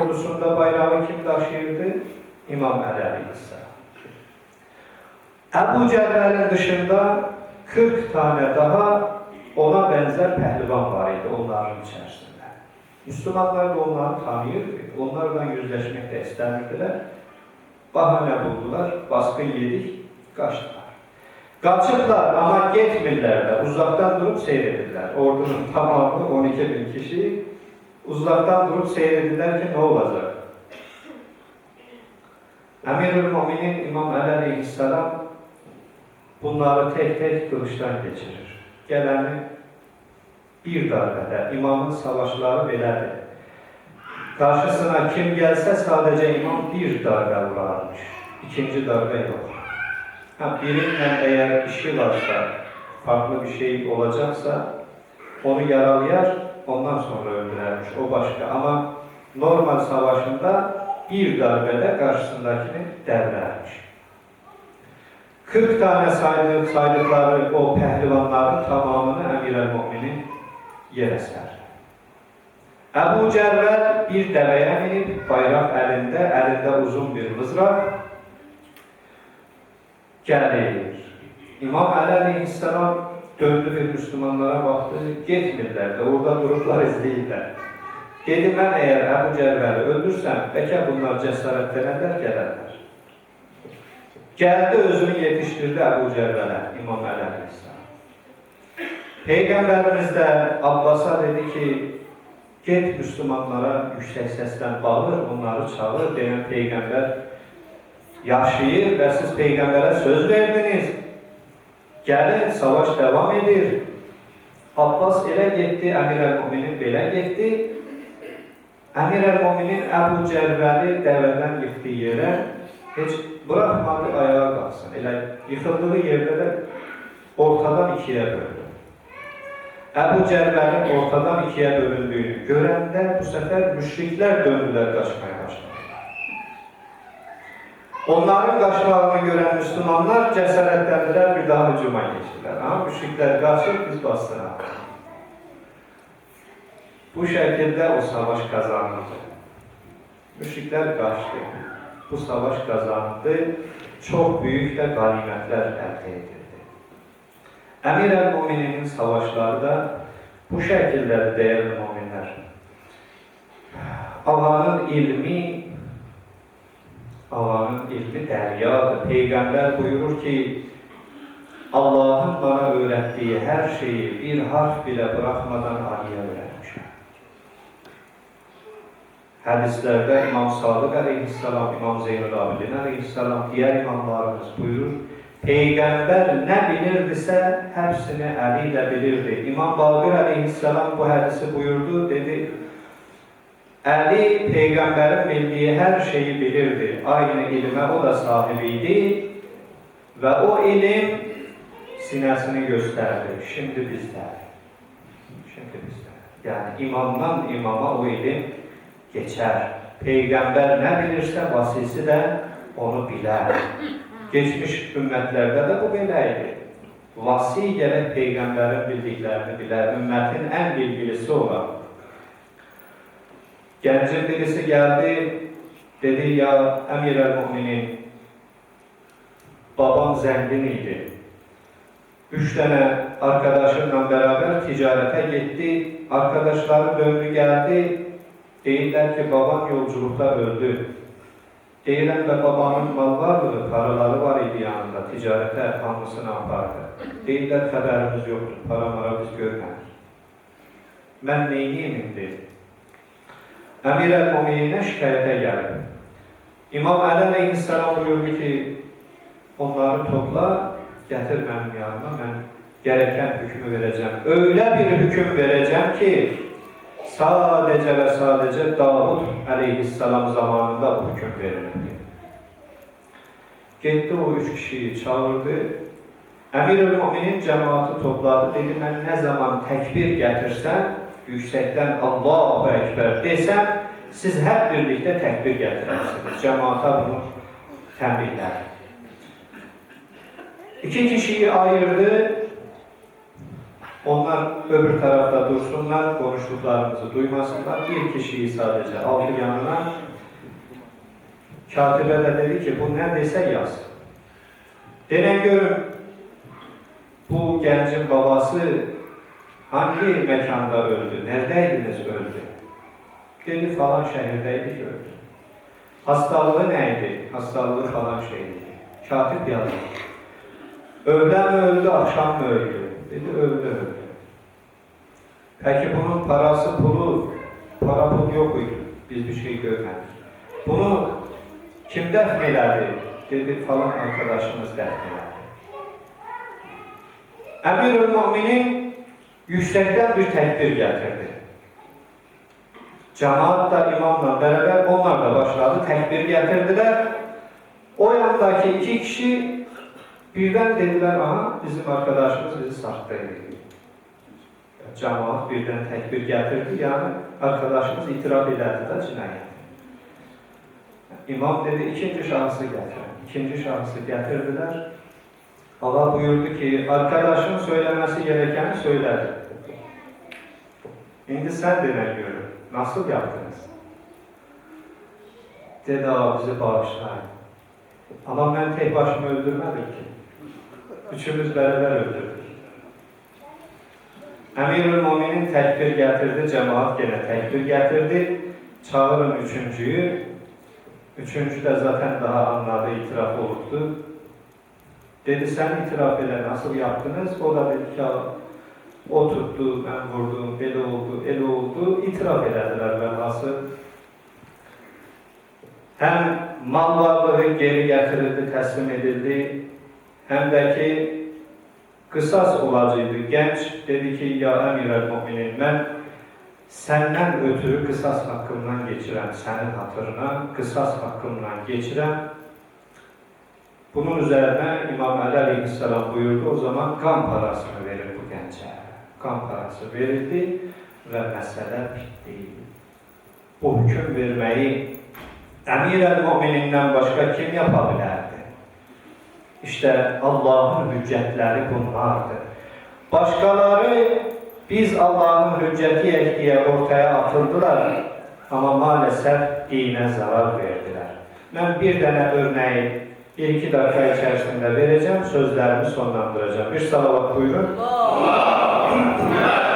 ordusunda bayrağı kim taşıyırdı? İmam Ali Aleyhisselam. Ebu Cehler'in dışında 40 tane daha ona benzer pehlivan var idi onların içerisinde. Müslümanlar da onları tanıyırdı. Onlarla yüzleşmek de istemirdiler. Bahane buldular, baskın yedik, kaçtılar. Kaçıplar ama gitmirler de uzaktan durup seyredirler. Ordunun tamamı 12 bin kişi uzaktan durup seyredirler ki ne olacak? Emirül Müminin İmam Ali Aleyhisselam bunları tek tek kılıçtan geçirir. Geleni bir darbede imamın savaşları belədir. Karşısına kim gelse sadece imam bir darbe vurarmış. İkinci darbe yok. Ha, birinden eğer işi varsa, farklı bir şey olacaksa onu yaralayar, ondan sonra öldürermiş. O başka. Ama normal savaşında bir darbede karşısındakini derlermiş. 40 tane saydı, saydıkları o pehlivanların tamamını Emir el-Mu'minin yere ser. Ebu Cervel bir deveye binip bayrak elinde, elinde uzun bir mızrak gelir. İmam Ali Aleyhisselam döndü bir Müslümanlara baktı, gitmirler de orada dururlar izleyirler. Dedi ben eğer Ebu Cervel'i öldürsem, belki bunlar cesaretlenirler, gelerler. Geldi özünü yetiştirdi Ebu Cervel'e, İmam Aleyhisselam. Peygamberimiz de Abbas'a dedi ki, git Müslümanlara yüksek seslen bağır, onları çağır, diyen peygamber yaşayır ve siz peygambere söz verdiniz. Gelin, savaş devam edir. Abbas ele gitti, Emir el-Muminin belə getdi. Emir el-Muminin Ebu Cerveli deveden yıktığı yere hiç bırakmadı ayağa kalksın. Elə yıkıldığı yerde de ortadan ikiye böldü. Ebu Cervel'in ortadan ikiye bölündüğünü görende bu sefer müşrikler döndüler kaçmaya başladı. Onların kaçmalarını gören Müslümanlar cesaretlendiler bir daha hücuma geçtiler. Ama müşrikler kaçıp biz bastılar. Bu şekilde o savaş kazanıldı. Müşrikler kaçtı. Bu savaş kazandı. Çok büyük de ganimetler elde edildi. Emir el-Mumininin savaşları da bu şekilde değerli müminler. Allah'ın ilmi Allah'ın ilmi deryadır. Peygamber buyurur ki Allah'ın bana öğrettiği her şeyi bir harf bile bırakmadan Ali'ye öğretmişim. Hadislerde İmam Sadık Aleyhisselam, İmam Zeynel Abidin Aleyhisselam, diğer imamlarımız buyurur. Peygamber ne bilirdisə hepsini eliyle bilirdi. İmam Bakır Aleyhisselam bu hadisi buyurdu, dedi Ali peygamberin bildiği her şeyi bilirdi. Aynı ilme o da sahibiydi. Ve o ilim sinesini gösterdi. Şimdi bizde. Şimdi bizde. Yani imamdan imama o ilim geçer. Peygamber ne bilirse vasisi de onu biler. Geçmiş ümmetlerde de bu böyleydi. Vasi gerek peygamberin bildiklerini biler. Ümmetin en bilgilisi olan. Gencin birisi geldi, dedi ya emir el müminin, babam zengin idi. Üç tane arkadaşımla beraber ticarete gitti. Arkadaşları döndü geldi. Değiller ki babam yolculukta öldü. Deyirəm və babamın mal varlığı, paraları var idi yanında, ticarətə hamısını apardı. Deyirlər, xəbərimiz yoxdur, para mara biz görmədik. Mən neyniyim indi? Əmir əl-Mumininə şikayətə gəlib. İmam Əli Aleyhisselam buyurdu ki, onları topla, gətir mənim yanıma, mən gereken hükmü vereceğim. Öyle bir hüküm vereceğim ki, sadece ve sadece Davud aleyhisselam zamanında bu hüküm verildi. Gitti o üç kişiyi çağırdı. Emir-ül Müminin cemaati topladı. Dedi ben ne zaman tekbir getirsem, yüksekten Allahu Ekber desem, siz hep birlikte tekbir getirirsiniz. Cemaata bunu tembihler. İki kişiyi ayırdı. Onlar öbür tarafta dursunlar, konuştuklarımızı duymasınlar. Bir kişiyi sadece aldı yanına. Katibe de dedi ki bu neredeyse yaz. Denen görün bu gencin babası hangi mekanda öldü, neredeydiniz öldü? Dedi falan şehirdeydik öldü. Hastalığı neydi? Hastalığı falan şeydi. Katip yazdı. Öğlen öldü, akşam mı öldü? Dedi öldü öldü. Peki bunun parası, pulu, para pul yok muydu? Biz bir şey görmedik. Bunu kim defneledi? Dedi falan arkadaşımız defneledi. Emirül Müminin yüksekten bir tekbir getirdi. Cemaat da imamla beraber onlar da başladı. Tekbir getirdiler. O yandaki iki kişi birden dediler aha bizim arkadaşımız bizi sattı. Cemaat birden tekbir getirdi yani arkadaşımız itiraf ederdi de cinayet. İmam dedi ikinci şahsı getirin. İkinci şahsı getirdiler. Allah buyurdu ki arkadaşın söylemesi gerekeni söyledi. Şimdi sen dene görün. Nasıl yaptınız? Dedi abi bizi bağışlayın. Ama ben tek başıma öldürmedim ki. Üçümüz beraber öldürdük. Emirül Müminin tekbir getirdi, cemaat gene tekbir getirdi. Çağırın üçüncüyü. Üçüncü de zaten daha anladı, itiraf oldu. Dedi sen itiraf ede nasıl yaptınız? O da dedi ki "Ya, o tuttu, ben vurdum, eli oldu, eli oldu. İtiraf ederdiler velhasıl. Hem mal varlığı geri getirildi, teslim edildi. Hem de ki kısas olacıydı. Genç dedi ki ya emir müminin ben senden ötürü kısas hakkımdan geçiren, senin hatırına kısas hakkımdan geçiren bunun üzerine İmam Ali Aleyhisselam buyurdu. O zaman kan parasını verin bu gence. Kan parası verildi ve mesele bitti. Bu hüküm vermeyi emir el mümininden başka kim yapabilirdi? İşte Allah'ın hüccetleri bunlardı. Başkaları biz Allah'ın hücceti diye ortaya atıldılar ama maalesef dine zarar verdiler. Ben bir tane örneği bir iki dakika içerisinde vereceğim, sözlerimi sonlandıracağım. Bir salavat buyurun. Allah.